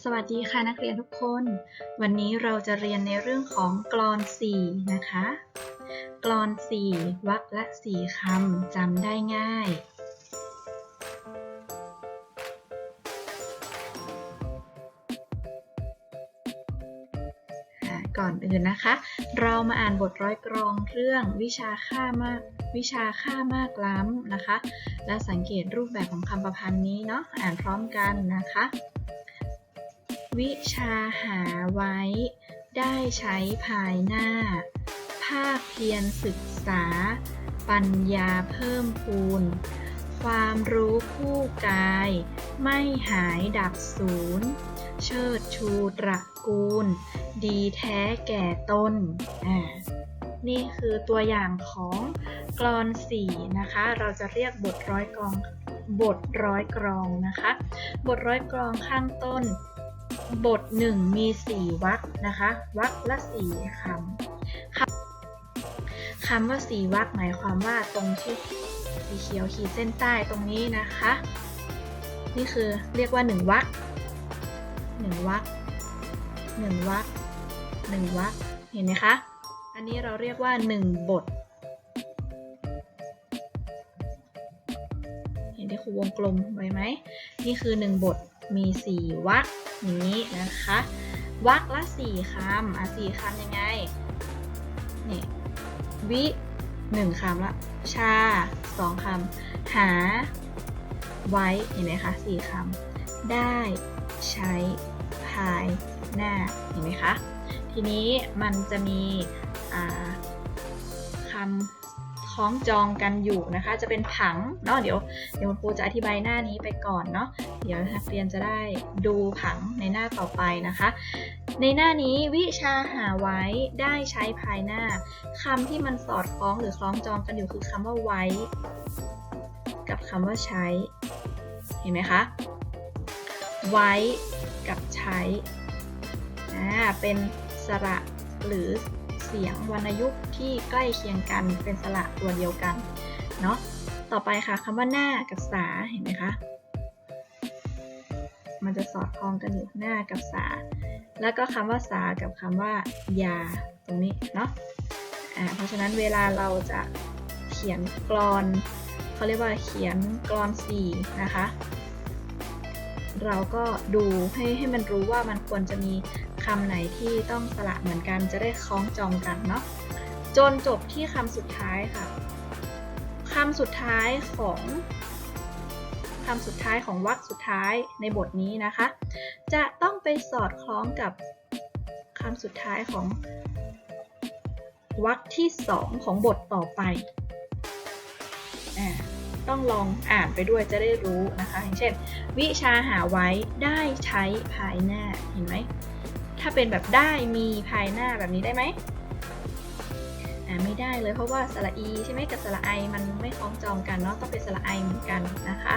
สวัสดีค่ะนักเรียนทุกคน วันนี้เราจะเรียนในเรื่องของกลอน 4 นะคะกลอน 4วรรคละ 4 คำจำได้ง่าย ก่อนอื่นนะคะ เรามาอ่านบทร้อยกรองเรื่องวิชาค่ามากวิชาค่ามากล้ำนะคะ และสังเกตรูปแบบของคำประพันธ์นี้เนาะอ่านพร้อมกันนะคะ วิชาหาไว้ ได้ใช้ภายหน้า ภาคเพียรศึกษา ปัญญาเพิ่มพูน ความรู้คู่กาย ไม่หายดับศูนย์ เชิดชูตระกูล ดีแท้แก่ตนอ่านี่คือตัวอย่างของกลอนสี่นะคะ เราจะเรียกบทร้อยกรองบทร้อยกรองนะคะ บทร้อยกรองข้างต้น บทหนึ่งมีสี่วรรคนะคะวรรคละสี่คำคำคำว่าสี่วรรคหมายความว่าตรงที่สีเขียวขีดเส้นใต้ตรงนี้นะคะ นี่คือเรียกว่าหนึ่งวรรคหนึ่งวรรคหนึ่งวรรคหนึ่งวรรคเห็นไหมคะ อันนี้เราเรียกว่าหนึ่งบท เห็นที่ครูวงกลมไว้ไหม นี่คือหนึ่งบทมีสี่วรรค นี้นะคะวรรคละสี่คำอะสี่คำยังไงนี่วิหนึ่งคำละ ชาสองคำหา ไว้เห็นไหมคะสี่คำได้ใช้ภายหน้าเห็นไหมคะ ทีนี้มันจะมีคำ คล้องจองกันอยู่นะคะ จะเป็นผังเนาะเดี๋ยวเดี๋ยวคุณครูจะอธิบายหน้านี้ไปก่อนเนาะเดี๋ยวนักเรียนจะได้ดูผังในหน้าต่อไปนะคะ ในหน้านี้วิชาหาไว้ได้ใช้ภายหน้าคำที่มันสอดคล้องหรือคล้องจองกันอยู่คือคำว่าไว้ กับคำว่าใช้ เห็นไหมคะไว้กับใช้อ่าเป็นสระหรือ เสียงวรรณยุกต์ที่ใกล้เคียงกันเป็นสระตัวเดียวกันเนาะต่อไปค่ะคำว่าหน้ากับสาเห็นไหมคะมันจะสอดคล้องกันอยู่หน้ากับสา แล้วก็คำว่าสากับคำว่ายาตรงนี้เนาะอ่าเพราะฉะนั้นเวลาเราจะเขียนกรอนเขาเรียกว่าเขียนกรอนสี่นะคะ เราก็ดูให้ให้มันรู้ว่ามันควรจะมี คำไหนที่ต้องสระเหมือนกันจะได้คล้องจองกันเนาะจนจบที่คำสุดท้ายค่ะคำสุดท้ายของคำสุดท้ายของวรรคสุดท้ายในบทนี้นะคะ จะต้องไปสอดคล้องกับคำสุดท้ายของวรรคที่สองของบทต่อไปอต้องลองอ่านไปด้วยจะได้รู้นะคะ อย่างเช่น วิชาหาไว้ได้ใช้ภายหน้าเห็นไหม ถ้าเป็นแบบได้มีภายหน้าแบบนี้ได้ไหมอ่าไม่ได้เลยเพราะว่าสระอีใช่ไหมกับสระไอมันไม่คล้องจองกันเนาะต้องเป็นสระไอเหมือนกันนะคะ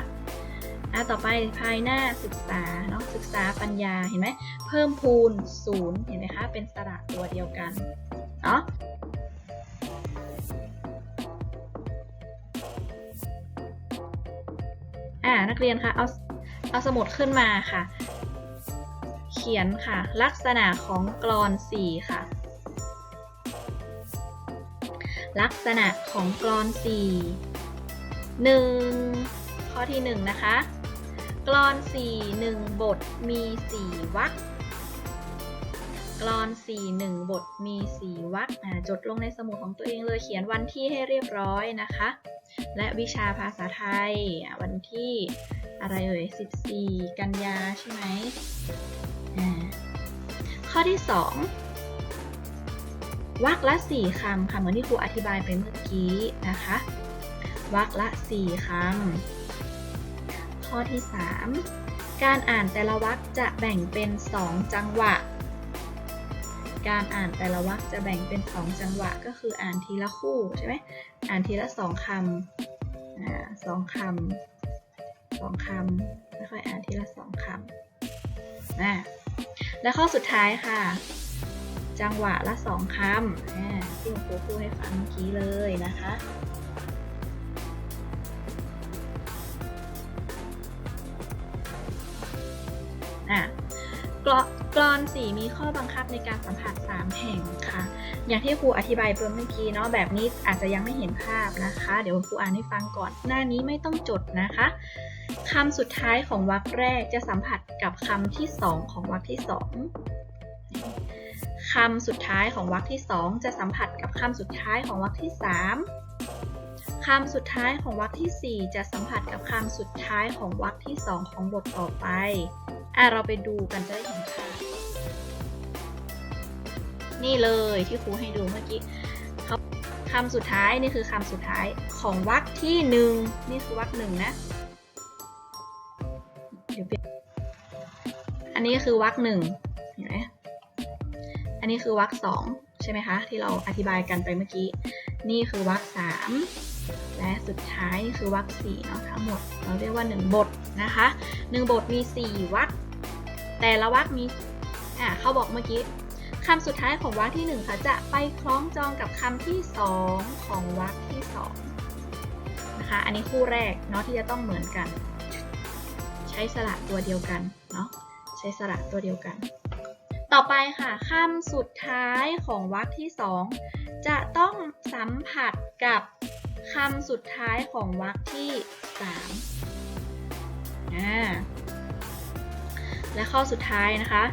อ่าต่อไปภายหน้าศึกษาเนาะศึกษาปัญญาเห็นไหมเพิ่มพูนศูนย์เห็นไหมคะเป็นสระตัวเดียวกันเนาะอ่านักเรียนคะเอาเอาสมุดขึ้นมาค่ะ ขียนค่ะ ลักษณะของกรอน 4 ค่ะ ลักษณะของกรอน 4 1 ข้อที่ 1 นะคะ กรอน 4 1 บทมี 4วรรคกรอน4 1 บทมี 4วรรคจดลงในสมุดของตัวเองเลยเขียนวันที่ให้เรียบร้อยนะคะ และวิชาภาษาไทยวันที่อะไรเอ่ย 14 กันยาใช่ไหม ข้อที่ 2วรรคละ 4 คำค่ะเหมือนที่ครูอธิบายไปเมื่อกี้นะคะวรรคละ 4 คำ ข้อที่ 3 การอ่านแต่ละวรรคจะแบ่งเป็น 2 จังหวะ การอ่านแต่ละวรรคจะแบ่งเป็น 2 จังหวะ ก็คืออ่านทีละคู่ใช่ไหมอ่านทีละสองคำอ่าสองคำสองคำค่อยๆอ่านทีละสองคำอ่า และข้อสุดท้ายค่ะ จังหวะละสองคำที่คุณครูพูดให้ฟังเมื่อกี้เลยนะคะอะกรกรอนสีมีข้อบังคับในการสัมผัส 3 แห่งค่ะ อย่างที่ครูอธิบายไปเมื่อกี้เนาะแบบนี้อาจจะยังไม่เห็นภาพนะคะ เดี๋ยวครูอ่านให้ฟังก่อน หน้านี้ไม่ต้องจดนะคะคำสุดท้ายของวรรคแรกจะสัมผัสกับคำที่2ของวรรคที่2คำสุดท้ายของวรรคที่2จะสัมผัสกับคำสุดท้ายของวรรคที่3คำสุดท้ายของวรรคทีสี่ 4 จะสัมผัสกับคำสุดท้ายของวรรคที่ 2 ของบทต่อไป อะ เราไปดูกันจะได้เห็นภาพ นี่เลยที่ครูให้ดูเมื่อกี้คำสุดท้ายนี่คือคำสุดท้ายของวรรคที่หนึ่งนี่คือวรรคหนึ่งนะเดี๋ยวเปลี่ยนอันนี้คือวรรคหนึ่งเห็นไหมอันนี้คือวรรคสองใช่ไหมคะ ที่เราอธิบายกันไปเมื่อกี้ นี่คือวรรคสามและสุดท้ายนี่คือวรรคสี่เนาะทั้งหมด เราเรียกว่า 1 บทนะคะ1บทมี 4วรรคแต่ละวรรคมีอ่าเขาบอกเมื่อกี้ คำสุดท้ายของวรรคที่ 1 ค่ะจะไปคล้องจองกับคำที่ 2 ของวรรคที่2นะคะ อันนี้คู่แรกเนาะที่จะต้องเหมือนกัน ใช้สระตัวเดียวกันเนาะใช้สระตัวเดียวกัน ต่อไปค่ะคำสุดท้ายของวรรคที่ 2 จะต้องสัมผัสกับคำสุดท้ายของวรรคที่3อ่าและข้อสุดท้ายนะคะ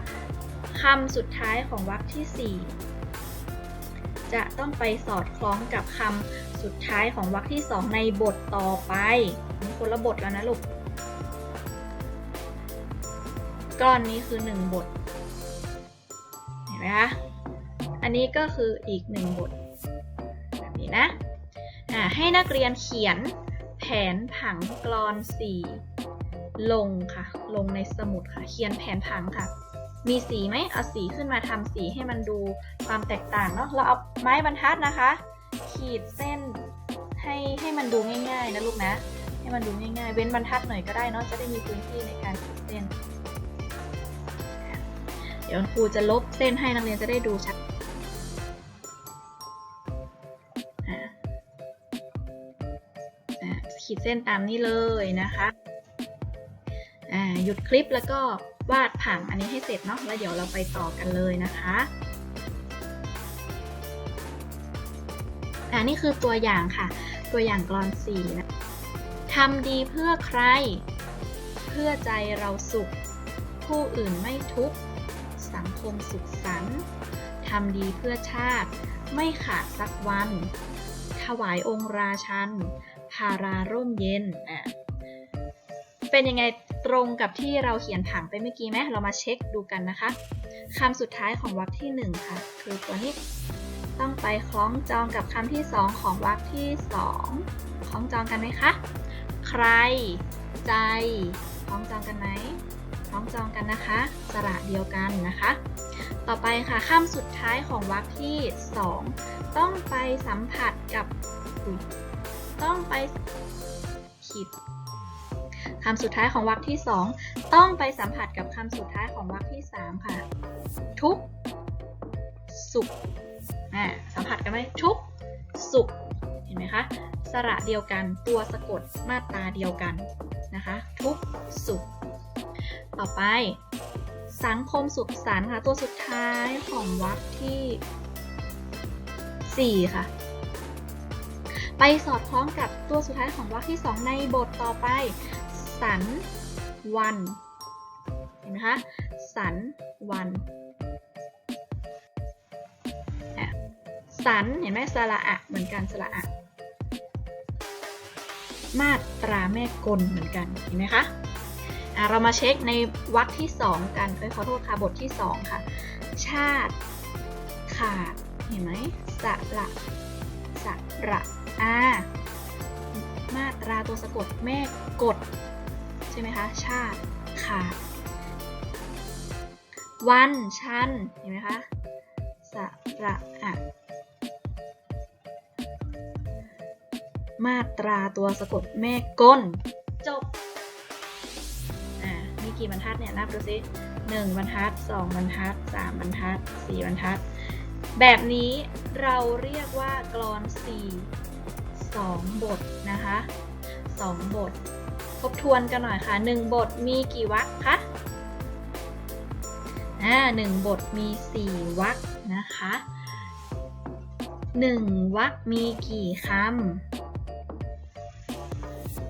คำสุดท้ายของวรรคที่ 4 จะต้องไปสอดคล้องกับคำสุดท้ายของวรรคที่ 2 ในบทต่อไปมีคนละบทแล้วนะลูกก้อนนี้คือ 1 บท เห็นไหมคะ อันนี้ก็คืออีก 1 บท แบบนี้นะให้นักเรียนเขียนแผนผังกรอน 4 ลงค่ะ ลงในสมุดค่ะ เขียนแผนผังค่ะ มีสีไหมเอาสีขึ้นมาทำสีให้มันดูความแตกต่างเนาะเราเอาไม้บรรทัดนะคะ ขีดเส้นให้ให้มันดูง่าย ๆ นะลูกนะ ให้มันดูง่ายๆ เว้นบรรทัดหน่อยก็ได้เนาะจะได้มีพื้นที่ในการขีดเส้น เดี๋ยวครูจะลบเส้นให้นักเรียนจะได้ดูชัดขีดเส้นตามนี้เลยนะคะ หยุดคลิปแล้วก็วาดผังอันนี้ให้เสร็จเนาะแล้วเดี๋ยวเราไปต่อกันเลยนะคะอันนี้คือตัวอย่างค่ะ ตัวอย่างกรอนสีนะทำดีเพื่อใคร เพื่อใจเราสุข ผู้อื่นไม่ทุกข์สังคมสุขสันต์ทำดีเพื่อชาติ ไม่ขาดสักวัน ถวายองค์ราชันพาราร่มเย็นอะเป็นยังไง ตรงกับที่เราเขียนผังไปเมื่อกี้ไหมเรามาเช็คดูกันนะคะคำสุดท้ายของวรรคที่ 1 ค่ะ คือตัวนี้ ต้องไปคล้องจองกับคำที่ 2 ของวรรคที่ 2 คล้องจองกันไหมคะ ใคร ใจ คล้องจองกันไหมคล้องจองกันนะคะ สระเดียวกันนะคะ ต่อไปค่ะคำสุดท้ายของวรรคที่ 2 ต้องไปสัมผัสกับต้องไปขีด คำสุดท้ายของวรรคที่ 2 ต้องไปสัมผัสกับคำสุดท้ายของวรรคที่ 3 ค่ะ ทุก สุขอ่าสัมผัสกันไหมทุก สุข เห็นไหมคะ สระเดียวกัน ตัวสะกดมาตราเดียวกันนะคะ ทุก สุข ต่อไป สังคมสุขสันต์ค่ะ ตัวสุดท้ายของวรรคที่ 4 ค่ะไปสอดคล้องกับตัวสุดท้ายของวรรคที่ 2 ในบทต่อไป สันวันเห็นไหมคะสันวันสันเห็นไหมสระอะเหมือนกันสระอะมาตราแม่กลเหมือนกันเห็นไหมคะะเรามาเช็คในวรรคที่ 2 กันเอ้ยขอโทษค่ะบทที่ 2 ค่ะ ชาติขาดเห็นไหมสระสระอามาตราตัวสะกดแม่กด ใช่ไหมคะชาติขาดวันชั้นเห็นไหมคะสระอะมาตราตัวสะกดแม่ก้น จบ อ่า มีกี่บรรทัดเนี่ยนับดูซิหนึ่งบรรทัดสองบรรทัดสามบรรทัดสี่บรรทัด แบบนี้เราเรียกว่ากรอนสี่2บทนะคะ2บท ทบทวนกันหน่อยค่ะ 1 บทมีกี่วรรคคะอ่าหนึ่งบทมีสี่วรรคนะคะหนึ่งวรรคมีกี่คำ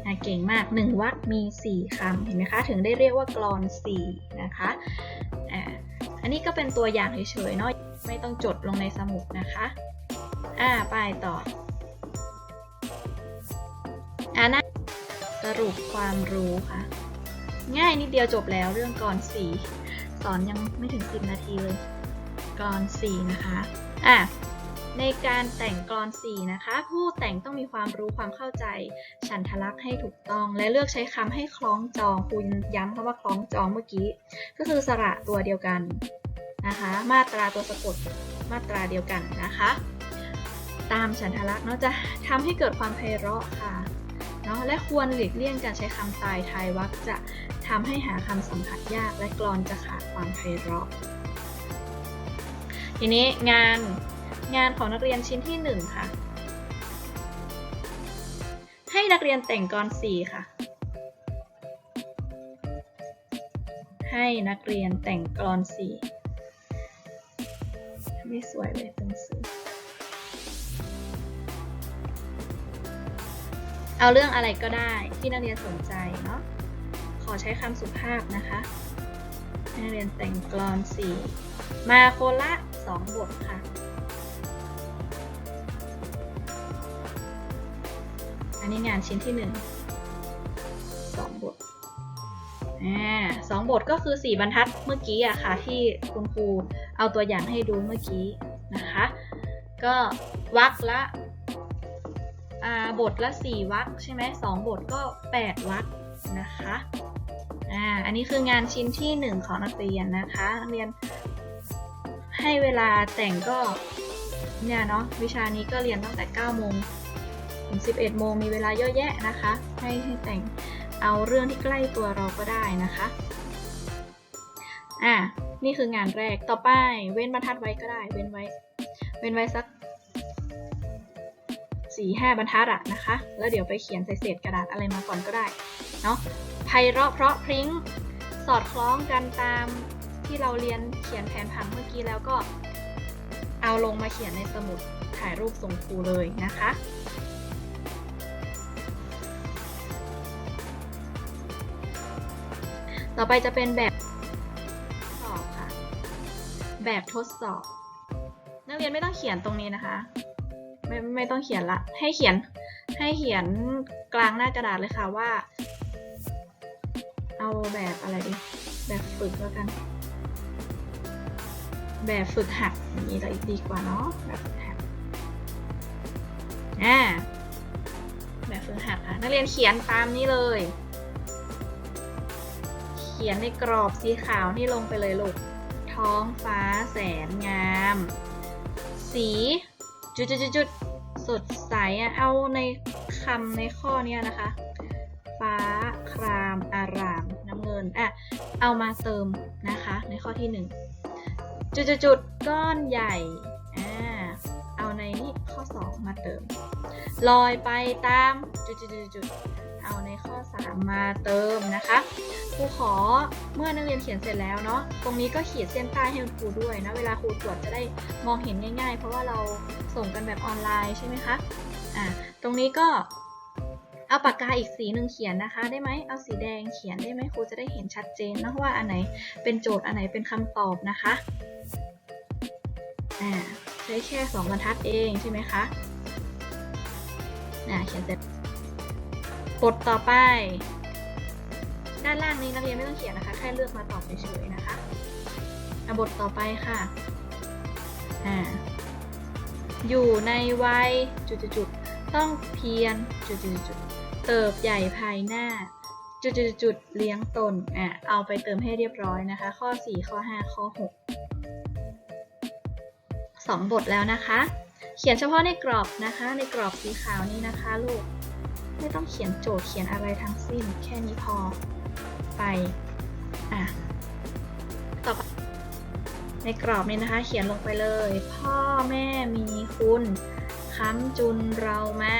อะเก่งมากหนึ่งวรรคมีสี่คำเห็นไหมคะ ถึงได้เรียกว่ากลอนสี่นะคะอ่าอันนี้ก็เป็นตัวอย่างเฉยๆเนาะไม่ต้องจดลงในสมุดนะคะ อ่าไปต่อ สรุปความรู้ค่ะ ง่ายนิดเดียวจบแล้วเรื่องกรสี่สอนยังไม่ถึง 10 นาทีเลยกรสี่นะคะอะในการแต่งกรสี่นะคะ ผู้แต่งต้องมีความรู้ความเข้าใจ ฉันทลักษณ์ให้ถูกต้อง และเลือกใช้คำให้คล้องจองคุณย้ำคำว่าคล้องจองเมื่อกี้ ก็คือสระตัวเดียวกันนะคะ มาตราตัวสะกดมาตราเดียวกันนะคะ ตามฉันทลักษณ์เนาะจะทำให้เกิดความไพเราะค่ะ เนาะและควรหลีกเลี่ยงการใช้คำตายทายวักจะทำให้หาคำสัมผัสยากและกรอนจะขาดความไพเราะ ทีนี้งานงานของนักเรียนชิ้นที่ 1 ค่ะ ให้นักเรียนแต่งกรสีค่ะ ให้นักเรียนแต่งกรอนสีไม่สวยเลยเป็นสื่ เอาเรื่องอะไรก็ได้ที่นักเรียนสนใจเนาะ ขอใช้คำสุภาพนะคะนักเรียนแต่งกลอนสี่มาโคละสองบทค่ะ อันนี้งานชิ้นที่หนึ่งสองบทอ่าสองบทก็คือสี่บรรทัดเมื่อกี้อะค่ะ ที่คุณครูเอาตัวอย่างให้ดูเมื่อกี้นะคะ ก็วักละ บทละสี่วักใช่ไหมสองบทก็แปดวักนะคะอ่าอันนี้คืองานชิ้นที่หนึ่งของนักเรียนนะคะนักเรียนให้เวลาแต่งก็เนี่ยเนาะวิชานี้ก็เรียนตั้งแต่9โมงถึง 11โมงมีเวลาเยอะแยะนะคะ ให้ให้แต่งเอาเรื่องที่ใกล้ตัวเราก็ได้นะคะอ่านี่คืองานแรกต่อไปเว้นบรรทัดไว้ก็ได้ เว้นไว้ เว้นไว้สัก สี่ห้าบรรทัดอะนะคะ แล้วเดี๋ยวไปเขียนใส่เศษกระดาษอะไรมาก่อนก็ได้เนาะไพเราะเพราะพริ้งสอดคล้องกันตามที่เราเรียนเขียนแผนผังเมื่อกี้แล้วก็เอาลงมาเขียนในสมุดถ่ายรูปส่งครูเลยนะคะต่อไปจะเป็นแบบทดสอบค่ะ แบบทดสอบ นักเรียนไม่ต้องเขียนตรงนี้นะคะ ไม่ไม่ต้องเขียนละ ให้เขียนให้เขียนกลางหน้ากระดาษเลยค่ะว่า เอาแบบอะไรดีแบบฝึกแล้วกัน แบบฝึกหัดอย่างนี้จะดีกว่าเนาะแบบฝึกหัดอ่าแบบฝึกหัดค่ะนักเรียนเขียนตามนี้เลย เขียนในกรอบสีขาวนี่ลงไปเลยลูกท้องฟ้าแสนงาม สี จุดจุดจุดสดใสอะเอาในคำในข้อเนี้ยนะคะ ฟ้าคราม อาราม น้ำเงินอะเอามาเติมนะคะ ในข้อที่หนึ่งจุดจุดจุดก้อนใหญ่อ่าเอาในนี่ข้อ2มาเติม ลอยไปตามจุดจุดจุดจุด เอาในข้อ 3 มาเติมนะคะครูขอเมื่อนักเรียนเขียนเสร็จแล้วเนาะตรงนี้ก็ขีดเส้นใต้ให้ครูด้วยนะเวลาครูตรวจจะได้มองเห็นง่าย ๆ เพราะว่าเราส่งกันแบบออนไลน์ใช่ไหมคะอ่าตรงนี้ก็เอาปากกาอีกสีหนึ่งเขียนนะคะ ได้ไหมเอาสีแดงเขียนได้ไหมครูจะได้เห็นชัดเจนนะว่าอันไหนเป็นโจทย์อันไหนเป็นคำตอบนะคะอ่าใช้แค่สองบรรทัดเองใช่ไหมคะอ่าเขียนเสร็จ บทต่อไป ด้านล่างนี้นักเรียนไม่ต้องเขียนนะคะ แค่เลือกมาตอบเฉยๆนะคะอะบทต่อไปค่ะอ่าอยู่ในวัยจุดๆต้องเพียรจุดๆเติบใหญ่ภายหน้าจุดๆๆเลี้ยงตนอะเอาไปเติมให้เรียบร้อยนะคะ ข้อ 4 ข้อ 5 ข้อ 6 2 บทแล้วนะคะ เขียนเฉพาะในกรอบนะคะ ในกรอบสีขาวนี้นะคะลูก ไม่ต้องเขียนโจทย์เขียนอะไรทั้งสิ้น แค่นี้พอไปอะต่อไปในกรอบนี้นะคะ เขียนลงไปเลย พ่อแม่มีคุณค้ำจุนเรามา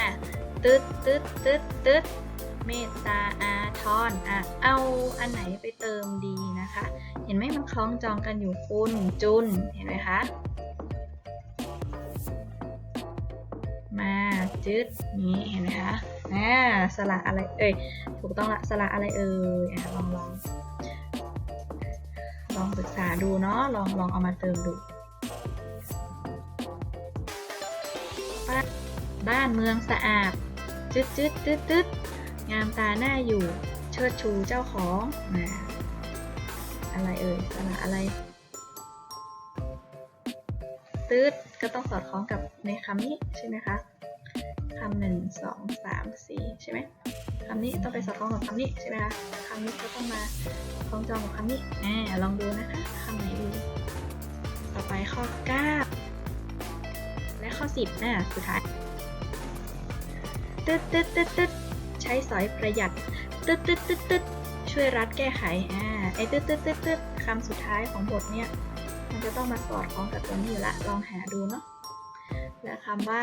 ตึ๊ดตึ๊ดตึ๊ดตึ๊ดเมตตาอาทรอะเอาอันไหนไปเติมดีนะคะ เห็นไหมมันคล้องจองกันอยู่คุณจุนเห็นไหมคะมาจึดนี้เห็นไหมคะ อ่าสระอะไรเอ่ยถูกต้องละสระอะไรเอ่ยอะลองลองลองศึกษาดูเนาะลองลองเอามาเติมดูบ้านเมืองสะอาดจึดจึดจึดจึดงามตาหน้าอยู่เชิดชูเจ้าของนะอะไรเอ่ยสระอะไรตืดก็ต้องสอดคล้องกับในคำนี้ใช่ไหมคะ คำหนึ่งสองสามสี่ใช่ไหมคำนี้ต้องไปสอดคล้องกับคำนี้ใช่ไหมคะคำนี้ก็ต้องมาคล้องจองกับคำนี้แหมลองดูนะคะคำไหนดีต่อไปข้อ 9 และข้อ 10น่ะสุดท้ายตึ๊ดตึ๊ดตึ๊ดตึ๊ดใช้สอยประหยัดตึ๊ดตึ๊ดตึ๊ดตึ๊ดช่วยรัดแก้ไขอ่าไอ้ตึ๊ดตึ๊ดตึ๊ดตึ๊ดคำสุดท้ายของบทเนี่ยมันจะต้องมาสอดคล้องกับตัวนี้อยู่ละลองหาดูเนาะและคำว่า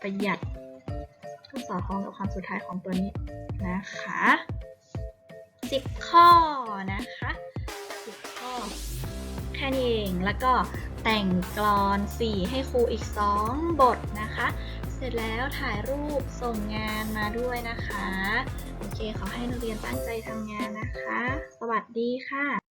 ประหยัด ก็สอดคล้องกับคำสุดท้ายของตัวนี้นะคะ10ข้อนะคะ10ข้อ แค่นี้เองแล้วก็แต่งกลอน 4 ให้ครูอีก 2 บทนะคะ เสร็จแล้วถ่ายรูปส่งงานมาด้วยนะคะ โอเค ขอให้นักเรียนตั้งใจทำงานนะคะ สวัสดีค่ะ